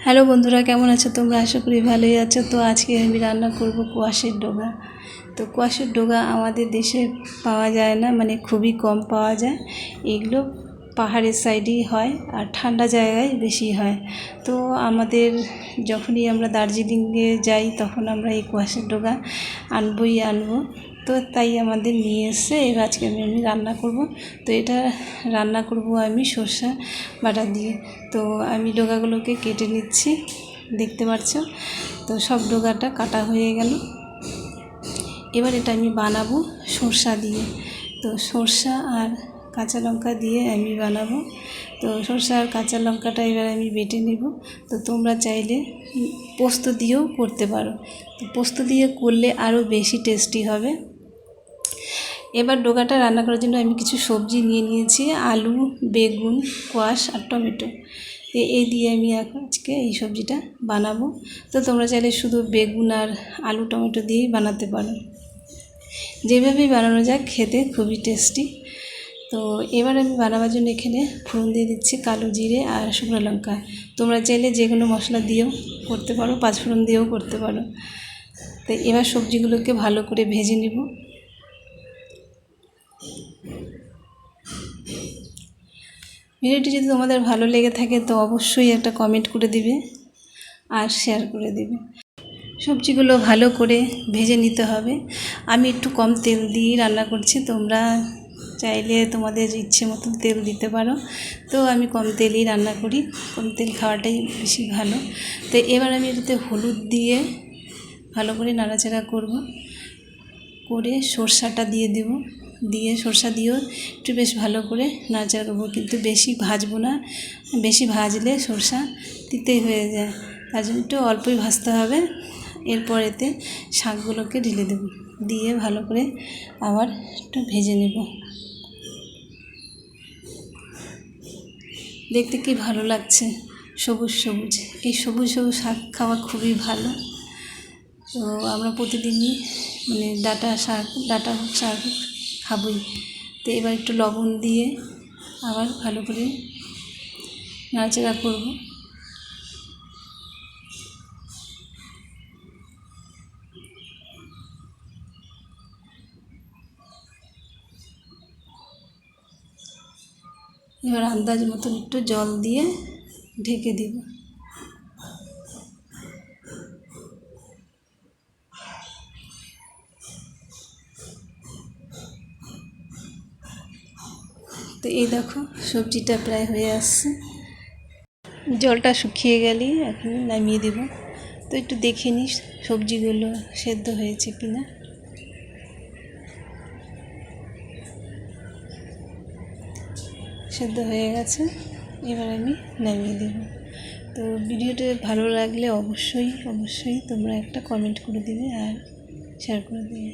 Hello বন্ধুরা, কেমন আছো তোমরা? আশা করি ভালোই আছো। তো আজকে আমি রান্না করব কোয়াশের ডোগা। তো কোয়াশের ডোগা আমাদের দেশে পাওয়া যায় না মানে খুবই কম পাওয়া যায়। এগুলো পাহাড়ের সাইডেই হয় আর ঠান্ডা জায়গায় বেশি হয়। তো আমাদের যখনই আমরা দার্জিলিংয়ে যাই, তখন আমরা এই কোয়াশের ডোগা আনবই আনব। তো তাই আমাদের নিয়ে এসে এবার আজকে আমি আমি রান্না করব। তো এটা রান্না করব আমি সর্ষা বাটা দিয়ে। তো আমি ডোগাগুলোকে কেটে নিচ্ছি, দেখতে পাচ্ছ? তো সব ডোগাটা কাটা হয়ে গেল। এবার এটা আমি বানাবো সর্ষা দিয়ে। তো সর্ষা আর কাঁচা লঙ্কা দিয়ে আমি বানাবো। তো সর্ষা আর কাঁচা লঙ্কাটা এবার আমি বেটে নেব। তো তোমরা চাইলে পোস্ত দিয়েও করতে পারো। তো পোস্ত দিয়ে করলে আরও বেশি টেস্টি হবে। এবার ডোগাটা রান্না করার জন্য আমি কিছু সবজি নিয়ে নিয়েছি, আলু, বেগুন কোয়াশ আর টমেটো। এই দিয়ে আমি আজকে এই সবজিটা বানাবো। তো তোমরা চাইলে শুধু বেগুন আর আলু, টমেটো দিয়েই বানাতে পারো। যেভাবেই বানানো যাক, খেতে খুবই টেস্টি। তো এবার আমি বানাবার জন্য এখানে ফোড়ন দিয়ে দিচ্ছি কালো জিরে আর শুকনো লঙ্কা। তোমরা চাইলে যে কোনো মশলা দিয়েও করতে পারো, পাঁচফোড়ন দিয়েও করতে পারো। তো এবার সবজিগুলোকে ভালো করে ভেজে নেব। ভিডিওটি যদি তোমাদের ভালো লেগে থাকে, তো অবশ্যই একটা কমেন্ট করে দিবে আর শেয়ার করে দিবে। সবজিগুলো ভালো করে ভেজে নিতে হবে। আমি একটু কম তেল দিয়েই রান্না করছি। তোমরা চাইলে তোমাদের ইচ্ছে মতন তেল দিতে পারো। তো আমি কম তেলই রান্না করি। কম তেল খাওয়াটাই বেশি ভালো। তো এবার আমি এটাতে হলুদ দিয়ে ভালো করে নাড়াচাড়া করব। করে সর্ষাটা দিয়ে দেব। দিয়ে সর্ষা দিয়েও একটু বেশ ভালো করে নাড়াচাড়া করব। কিন্তু বেশি ভাজবো না, বেশি ভাজলে সর্ষা তিতেই হয়ে যায়। তার জন্য একটু অল্পই ভাজতে হবে। এরপর এতে শাকগুলোকে ঢেলে দেব। দিয়ে ভালো করে আবার একটু ভেজে নেব। দেখতে কি ভালো লাগছে? সবুজ সবুজ। এই সবুজ সবুজ শাক খাওয়া খুবই ভালো। তো আমরা প্রতিদিনই মানে ডাটা শাক ডাটা শাক খাবই। তো এবার একটু লবণ দিয়ে আবার ভালো করে নাড়াচাড়া করব। এবার আন্দাজ মতন একটু জল দিয়ে ঢেকে দিব। তো এই দেখো, সবজিটা প্রায় হয়ে আসছে। জলটা শুকিয়ে গেলেই এখন নামিয়ে দেব। তো একটু দেখে নিস, সবজিগুলো সেদ্ধ হয়েছে কিনা। সেদ্ধ হয়ে গেছে, এবার আমি নামিয়ে দেব। তো ভিডিওটা ভালো লাগলে অবশ্যই অবশ্যই তোমরা একটা কমেন্ট করে দিবে আর শেয়ার করে দেবে।